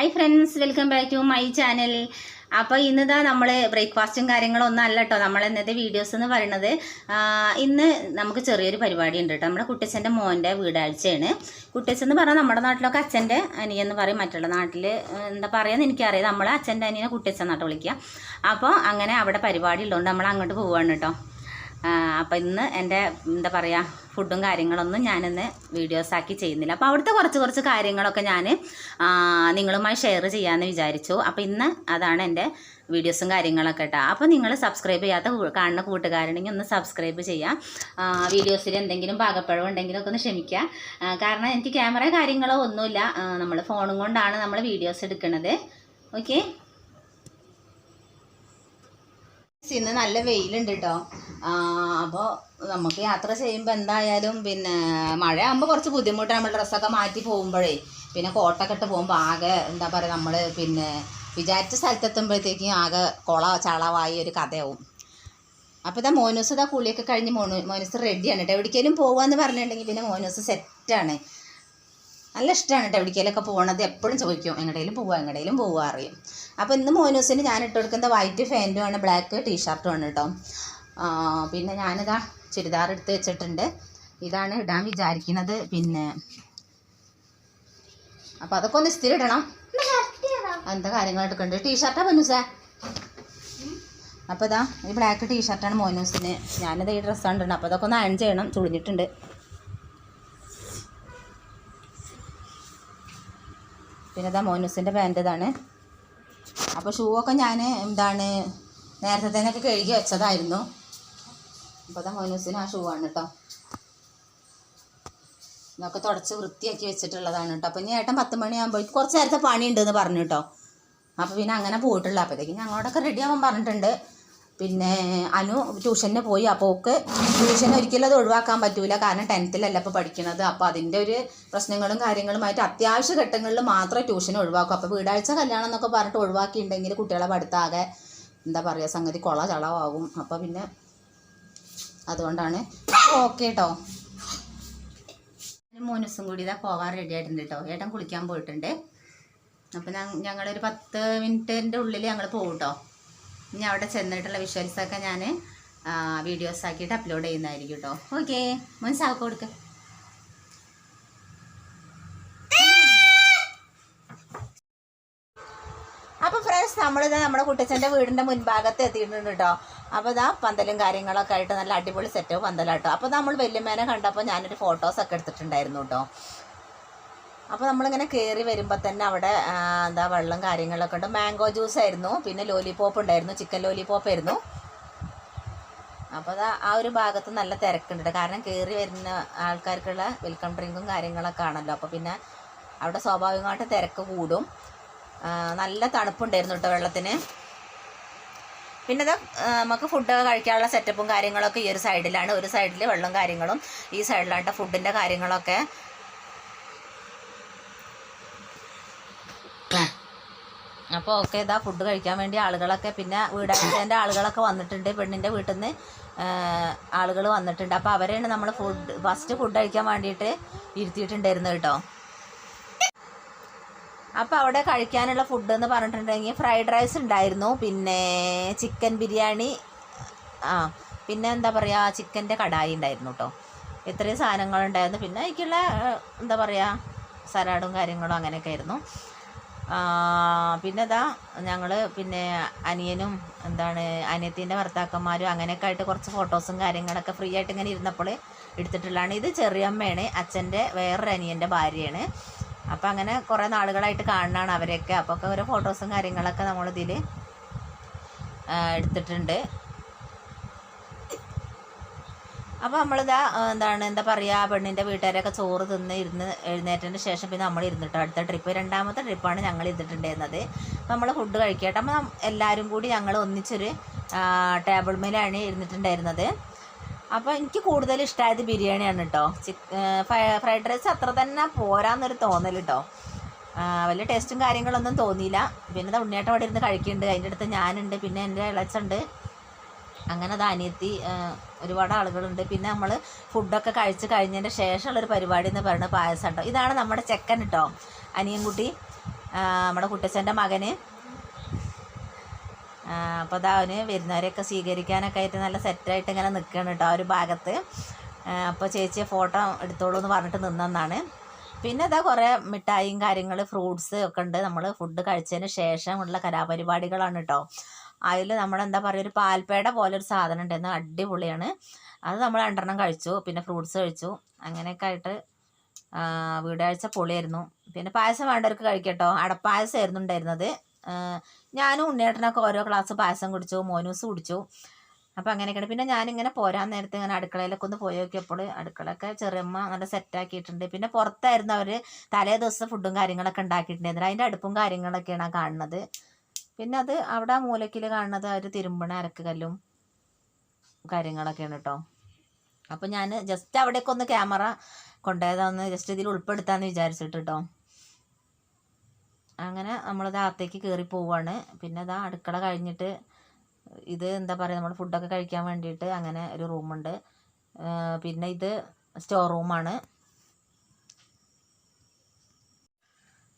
Hi friends welcome back to my channel അപ്പോൾ ഇന്നിതാ നമ്മൾ ബ്രേക്ക്ഫാസ്റ്റും കാര്യങ്ങളൊന്നും അല്ല കേട്ടോ നമ്മൾ ഇന്നത്തെ വീഡിയോസ് എന്ന് പറയുന്നത് ഇന്ന് നമുക്ക് ചെറിയൊരു പരിപാടി ഉണ്ട് കേട്ടോ നമ്മുടെ കുട്ടച്ചന്റെ മോന്റെ വീടാഴ്ചയാണ്. കുട്ടച്ചൻ എന്ന് പറഞ്ഞാൽ നമ്മുടെ നാട്ടിലൊക്കെ അച്ഛന്റെ അനിയൻ എന്ന് പറയും. മറ്റുള്ള നാട്ടിൽ എന്താ പറയുക എനിക്കറിയാം നമ്മൾ അച്ഛന്റെ അനിയനെ കുട്ടച്ചൻ നാട്ടിൽ വിളിക്കുക അപ്പോൾ അങ്ങനെ അവിടെ പരിപാടി ഉള്ളതുകൊണ്ട് നമ്മൾ അങ്ങോട്ട് പോവുകയാണ് കേട്ടോ അപ്പോൾ ഇന്ന് എന്റെ എന്താ പറയുക ഫുഡും കാര്യങ്ങളൊന്നും ഞാനിന്ന് വീഡിയോസാക്കി ചെയ്യുന്നില്ല. അപ്പോൾ അവിടുത്തെ കുറച്ച് കുറച്ച് കാര്യങ്ങളൊക്കെ ഞാൻ നിങ്ങളുമായി ഷെയർ ചെയ്യാമെന്ന് വിചാരിച്ചു. അപ്പോൾ ഇന്ന് അതാണ് എന്റെ വീഡിയോസും കാര്യങ്ങളൊക്കെ കേട്ടോ അപ്പോൾ നിങ്ങൾ സബ്സ്ക്രൈബ് ചെയ്യാത്ത കാണുന്ന കൂട്ടുകാരുണ്ടെങ്കിൽ ഒന്ന് സബ്സ്ക്രൈബ് ചെയ്യാം. വീഡിയോസിൽ എന്തെങ്കിലും പാകപ്പിഴവ് ഉണ്ടെങ്കിലും ഒക്കെ ഒന്ന് ക്ഷമിക്കുക കാരണം എനിക്ക് ക്യാമറ കാര്യങ്ങളോ ഒന്നുമില്ല. നമ്മൾ ഫോണും കൊണ്ടാണ് നമ്മൾ വീഡിയോസ് എടുക്കുന്നത് ഓക്കെ ഇന്ന് നല്ല വെയിലുണ്ട് കേട്ടോ അപ്പോൾ നമുക്ക് യാത്ര ചെയ്യുമ്പോൾ എന്തായാലും പിന്നെ മഴയാകുമ്പോൾ കുറച്ച് ബുദ്ധിമുട്ടാണ് നമ്മൾ ഡ്രസ്സൊക്കെ മാറ്റി പോകുമ്പോഴേ പിന്നെ കോട്ടൊക്കെ ഇട്ട് പോകുമ്പോൾ ആകെ എന്താ പറയുക നമ്മൾ പിന്നെ വിചാരിച്ച സ്ഥലത്തെത്തുമ്പോഴത്തേക്കും ആകെ കുള ചളവായി ഒരു കഥയാവും. അപ്പോൾ ഇതാ മോനൂസ് ഇതാ കുളിയൊക്കെ കഴിഞ്ഞ് മോനു മോനൂസ് റെഡിയാണ് കേട്ടോ. എവിടേക്കെങ്കിലും പോകുകയെന്ന് പറഞ്ഞിട്ടുണ്ടെങ്കിൽ പിന്നെ മോനൂസ് സെറ്റാണ്. നല്ല ഇഷ്ടമാണ് കേട്ടോ എവിടേക്കെങ്കിലൊക്കെ പോകണത് എപ്പോഴും ചോദിക്കും എങ്ങടേലും പോവുക എങ്ങടേലും പോവാ? അറിയും. അപ്പോൾ ഇന്ന് മോനൂസിന് ഞാൻ ഇട്ട് കൊടുക്കുന്ന വൈറ്റ് ഫാന്റുമാണ് ബ്ലാക്ക് ടീഷർട്ടുമാണ് കേട്ടോ. പിന്നെ ഞാനിതാ ചുരിദാർ എടുത്ത് വെച്ചിട്ടുണ്ട്. ഇതാണ് ഇടാൻ വിചാരിക്കുന്നത്. പിന്നെ അപ്പോൾ അതൊക്കെ ഒന്ന് ഇസ്തിരി ഇടണം എന്താ കാര്യങ്ങൾ എടുക്കണ്ട്? ടീഷർട്ടാ മനുസേ അപ്പോൾ ഇതാ ഈ ബ്ലാക്ക് ടീഷർട്ടാണ് മോനൂസിന്. ഞാനിത് ഈ ഡ്രസ്സാണ് ഇടുന്നത് അപ്പോൾ അതൊക്കെ ഒന്ന് അയൺ ചെയ്യണം. ചുളിഞ്ഞിട്ടുണ്ട്. പിന്നെ ഇതാ മോനൂസിന്റെ പാന്റ് ഇതാണ്. അപ്പോൾ ഷൂ ഒക്കെ ഞാൻ എന്താണ് നേരത്തെ തന്നെയൊക്കെ കഴുകി വെച്ചതായിരുന്നു. അപ്പോൾ അതാ മോനൂസിന് ആ ഷൂ ആണ് കേട്ടോ. ഇതൊക്കെ തുടച്ച് വൃത്തിയാക്കി വെച്ചിട്ടുള്ളതാണ് കേട്ടോ. അപ്പോൾ ഇനി ഏട്ടൻ പത്ത് മണിയാകുമ്പോഴേക്കും കുറച്ച് നേരത്തെ പണി ഉണ്ടെന്ന് പറഞ്ഞു കേട്ടോ. അപ്പോൾ പിന്നെ അങ്ങനെ പോയിട്ടുള്ള അപ്പോഴത്തേക്കും ഞങ്ങളോടൊക്കെ റെഡി ആവാൻ പറഞ്ഞിട്ടുണ്ട്. പിന്നെ അനു ട്യൂഷന് പോയി. അപ്പോൾ ഓക്ക് ട്യൂഷൻ ഒരിക്കലും അത് ഒഴിവാക്കാൻ പറ്റൂല. കാരണം ടെൻത്തിലല്ല ഇപ്പോൾ പഠിക്കുന്നത് അപ്പോൾ അതിന്റെ ഒരു പ്രശ്നങ്ങളും കാര്യങ്ങളുമായിട്ട് അത്യാവശ്യ ഘട്ടങ്ങളിൽ മാത്രമേ ട്യൂഷൻ ഒഴിവാക്കൂ. അപ്പോൾ വീടാഴ്ച കല്യാണം എന്നൊക്കെ പറഞ്ഞിട്ട് ഒഴിവാക്കിയിട്ടുണ്ടെങ്കിൽ കുട്ടികളെ പഠിത്താകെ എന്താ പറയുക സംഗതി കൊള ചളവാകും. അപ്പോൾ പിന്നെ അതുകൊണ്ടാണ് ഓക്കെ കേട്ടോ മോനുസും കൂടി ഇതാ പോകാൻ റെഡി ആയിട്ടുണ്ട് കേട്ടോ ഏട്ടൻ കുളിക്കാൻ പോയിട്ടുണ്ട്. അപ്പം ഞങ്ങളൊരു പത്ത് മിനിറ്റിന്റെ ഉള്ളിൽ ഞങ്ങൾ പോകും കേട്ടോ ഇനി അവിടെ ചെന്നിട്ടുള്ള വിഷ്വൽസൊക്കെ ഞാൻ വീഡിയോസ് ആക്കിയിട്ട് അപ്ലോഡ് ചെയ്യുന്നതായിരിക്കും കേട്ടോ ഓക്കെ മനസ്സാക്കി കൊടുക്ക അപ്പോൾ ഫ്രണ്ട്സ് നമ്മളിത് നമ്മുടെ കുട്ടച്ചന്റെ വീടിന്റെ മുൻഭാഗത്ത് എത്തിയിട്ടുണ്ട് കേട്ടോ അപ്പോൾ ഇതാ പന്തലും കാര്യങ്ങളൊക്കെ ആയിട്ട് നല്ല അടിപൊളി സെറ്റ് പന്തലാട്ടോ അപ്പോൾ നമ്മൾ വല്യമ്മേനെ കണ്ടപ്പോൾ ഞാനൊരു ഫോട്ടോസൊക്കെ എടുത്തിട്ടുണ്ടായിരുന്നു കേട്ടോ അപ്പോൾ നമ്മളിങ്ങനെ കയറി വരുമ്പോൾ തന്നെ അവിടെ എന്താ വെള്ളം കാര്യങ്ങളൊക്കെ ഉണ്ട്. മാംഗോ ജ്യൂസ് ആയിരുന്നു. പിന്നെ ലോലിപോപ്പ് ഉണ്ടായിരുന്നു. ചിക്കൻ ലോലിപോപ്പ് ആയിരുന്നു. അപ്പോൾ അത് ആ ഒരു ഭാഗത്ത് നല്ല തിരക്കുണ്ട് കാരണം കയറി വരുന്ന ആൾക്കാർക്കുള്ള വെൽക്കം ഡ്രിങ്കും കാര്യങ്ങളൊക്കെ ആണല്ലോ. അപ്പോൾ പിന്നെ അവിടെ സ്വാഭാവികമായിട്ട് തിരക്ക് കൂടും. നല്ല തണുപ്പുണ്ടായിരുന്നു കേട്ടോ വെള്ളത്തിന്. പിന്നെ ഇത് നമുക്ക് ഫുഡ് കഴിക്കാനുള്ള സെറ്റപ്പും കാര്യങ്ങളൊക്കെ ഈ ഒരു സൈഡിലാണ് ഒരു സൈഡിൽ വെള്ളം കാര്യങ്ങളും ഈ സൈഡിലാണ് ഫുഡിന്റെ കാര്യങ്ങളൊക്കെ. അപ്പോൾ ഓക്കെ ഇതാ ഫുഡ് കഴിക്കാൻ വേണ്ടി ആളുകളൊക്കെ പിന്നെ വീടാഴ്ചേന്റെ ആളുകളൊക്കെ വന്നിട്ടുണ്ട്. പെണ്ണിന്റെ വീട്ടിൽ നിന്ന് ആളുകൾ വന്നിട്ടുണ്ട്. അപ്പോൾ അവരെയാണ് നമ്മൾ ഫുഡ് ഫസ്റ്റ് ഫുഡ് കഴിക്കാൻ വേണ്ടിയിട്ട് ഇരുത്തിയിട്ടുണ്ടായിരുന്നു കേട്ടോ അപ്പോൾ അവിടെ കഴിക്കാനുള്ള ഫുഡ് എന്ന് പറഞ്ഞിട്ടുണ്ടെങ്കിൽ ഫ്രൈഡ് റൈസ് ഉണ്ടായിരുന്നു. പിന്നെ ചിക്കൻ ബിരിയാണി ആ പിന്നെ എന്താ പറയുക ചിക്കന്റെ കടായി ഉണ്ടായിരുന്നു കേട്ടോ ഇത്രയും സാധനങ്ങളുണ്ടായിരുന്നു പിന്നെ എനിക്കുള്ള എന്താ പറയുക സലാഡും കാര്യങ്ങളും അങ്ങനെയൊക്കെ ആയിരുന്നു. പിന്നെ ഇതാ ഞങ്ങൾ പിന്നെ അനിയനും എന്താണ് അനിയത്തിന്റെ ഭർത്താക്കന്മാരും അങ്ങനെയൊക്കെ ആയിട്ട് കുറച്ച് ഫോട്ടോസും കാര്യങ്ങളൊക്കെ ഫ്രീ ആയിട്ട് ഇങ്ങനെ ഇരുന്നപ്പോൾ എടുത്തിട്ടുള്ളതാണ്. ഇത് ചെറിയമ്മയാണ് അച്ഛന്റെ വേറൊരു അനിയന്റെ ഭാര്യയാണ്. അപ്പം അങ്ങനെ കുറേ നാളുകളായിട്ട് കാണണമാണ് അവരെയൊക്കെ. അപ്പോൾ ഒക്കെ ഓരോ ഫോട്ടോസും കാര്യങ്ങളൊക്കെ നമ്മളിതിൽ എടുത്തിട്ടുണ്ട്. അപ്പോൾ നമ്മളിതാ എന്താണ് എന്താ പറയുക പെണ്ണിന്റെ വീട്ടുകാരൊക്കെ ചോറ് തിന്ന് ഇരുന്ന് എഴുന്നേറ്റതിന് ശേഷം പിന്നെ നമ്മൾ ഇരുന്നിട്ടോ അടുത്ത ട്രിപ്പ് രണ്ടാമത്തെ ട്രിപ്പാണ് ഞങ്ങൾ ഇരുന്നിട്ടുണ്ടായിരുന്നത്. അപ്പോൾ നമ്മൾ ഫുഡ് കഴിക്കട്ടെ അപ്പോൾ എല്ലാവരും കൂടി ഞങ്ങൾ ഒന്നിച്ചൊരു ടേബിൾ മേലാണ് ഇരുന്നിട്ടുണ്ടായിരുന്നത്. അപ്പോൾ എനിക്ക് കൂടുതൽ ഇഷ്ടമായത് ബിരിയാണിയാണ് കേട്ടോ ചിക്ക് ഫ്രൈഡ് റൈസ് അത്ര തന്നെ പോരാന്നൊരു തോന്നൽ കേട്ടോ വലിയ ടേസ്റ്റും കാര്യങ്ങളൊന്നും തോന്നിയില്ല. പിന്നെ ഉണ്ണിയേട്ടം അവിടെ ഇരുന്ന് കഴിക്കുന്നുണ്ട്. അതിന്റെ അടുത്ത് ഞാനുണ്ട്. പിന്നെ എന്റെ ഇളച്ചുണ്ട്. അങ്ങനെ അത് അനിയത്തി ഒരുപാട് ആളുകളുണ്ട്. പിന്നെ നമ്മൾ ഫുഡൊക്കെ കഴിച്ച് കഴിഞ്ഞതിന്റെ ശേഷമുള്ളൊരു പരിപാടി എന്ന് പറയുന്നത് പായസം കേട്ടോ ഇതാണ് നമ്മുടെ ചെക്കൻ കേട്ടോ അനിയൻകുട്ടി. നമ്മുടെ കുട്ടിച്ചന്റെ മകന്. അപ്പോൾ അതാ അവന് വരുന്നവരെയൊക്കെ സ്വീകരിക്കാനൊക്കെ ആയിട്ട് നല്ല സെറ്റായിട്ട് ഇങ്ങനെ നിൽക്കുകയാണ് കേട്ടോ ആ ഒരു ഭാഗത്ത്. അപ്പോൾ ചേച്ചിയെ ഫോട്ടോ എടുത്തോളൂ എന്ന് പറഞ്ഞിട്ട് നിന്നെന്നാണ്. പിന്നെ ഇതാ കുറേ മിഠായിയും കാര്യങ്ങൾ ഫ്രൂട്ട്സ് ഒക്കെ ഉണ്ട്. നമ്മൾ ഫുഡ് കഴിച്ചതിന് ശേഷമുള്ള കലാപരിപാടികളാണ് കേട്ടോ അതിൽ നമ്മളെന്താ പറയുക ഒരു പാൽപ്പേട പോലെ ഒരു സാധനം ഉണ്ടായിരുന്നു അടിപൊളിയാണ്. അത് നമ്മൾ രണ്ടെണ്ണം കഴിച്ചു. പിന്നെ ഫ്രൂട്ട്സ് കഴിച്ചു. അങ്ങനെയൊക്കെ ആയിട്ട് വീടാഴ്ച പൊളിയായിരുന്നു. പിന്നെ പായസം വേണ്ടവർക്ക് കഴിക്കട്ടോ അടപ്പായസമായിരുന്നു ഉണ്ടായിരുന്നത്. ഞാനും ഉണ്ണിയേട്ടനൊക്കെ ഓരോ ഗ്ലാസ് പായസം കുടിച്ചു മോനൂസ് കുടിച്ചു. അപ്പോൾ അങ്ങനെയൊക്കെയാണ്. പിന്നെ ഞാനിങ്ങനെ പോരാൻ നേരത്തെ ഇങ്ങനെ അടുക്കളയിലൊക്കെ ഒന്ന് പോയി നോക്കിയപ്പോൾ അടുക്കളയൊക്കെ ചെറിയമ്മ നല്ല സെറ്റാക്കിയിട്ടുണ്ട് പിന്നെ പുറത്തായിരുന്നു അവർ തലേ ദിവസം ഫുഡും കാര്യങ്ങളൊക്കെ ഉണ്ടാക്കിയിട്ടുണ്ടായിരുന്നു അതിന്റെ അടുപ്പും കാര്യങ്ങളൊക്കെയാണ് കാണുന്നത്. പിന്നെ അത് അവിടെ മൂലക്കിൽ കാണുന്നത് അവർ തിരുമ്പണ അരക്ക് കല്ലും കാര്യങ്ങളൊക്കെയാണ് കേട്ടോ അപ്പോൾ ഞാൻ ജസ്റ്റ് അവിടേക്കൊന്ന് ക്യാമറ കൊണ്ടുപോയതാന്ന് ജസ്റ്റ് ഇതിൽ ഉൾപ്പെടുത്താമെന്ന് വിചാരിച്ചിട്ട് കേട്ടോ അങ്ങനെ നമ്മളത് അകത്തേക്ക് കയറി പോവുകയാണ് പിന്നെ ഇതാ അടുക്കള കഴിഞ്ഞിട്ട് ഇത് എന്താ പറയുക നമ്മൾ ഫുഡൊക്കെ കഴിക്കാൻ വേണ്ടിയിട്ട് അങ്ങനെ ഒരു റൂമുണ്ട്. പിന്നെ ഇത് സ്റ്റോർ റൂമാണ്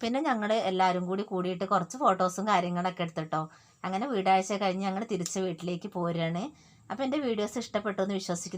പിന്നെ ഞങ്ങൾ എല്ലാവരും കൂടി കൂടിയിട്ട് കുറച്ച് ഫോട്ടോസും കാര്യങ്ങളൊക്കെ എടുത്തിട്ടോ. അങ്ങനെ വീടാഴ്ച കഴിഞ്ഞ് ഞങ്ങൾ തിരിച്ച് വീട്ടിലേക്ക് പോരുകയാണ് അപ്പോൾ എന്റെ വീഡിയോസ് ഇഷ്ടപ്പെട്ടു എന്ന് വിശ്വസിക്കുന്നു.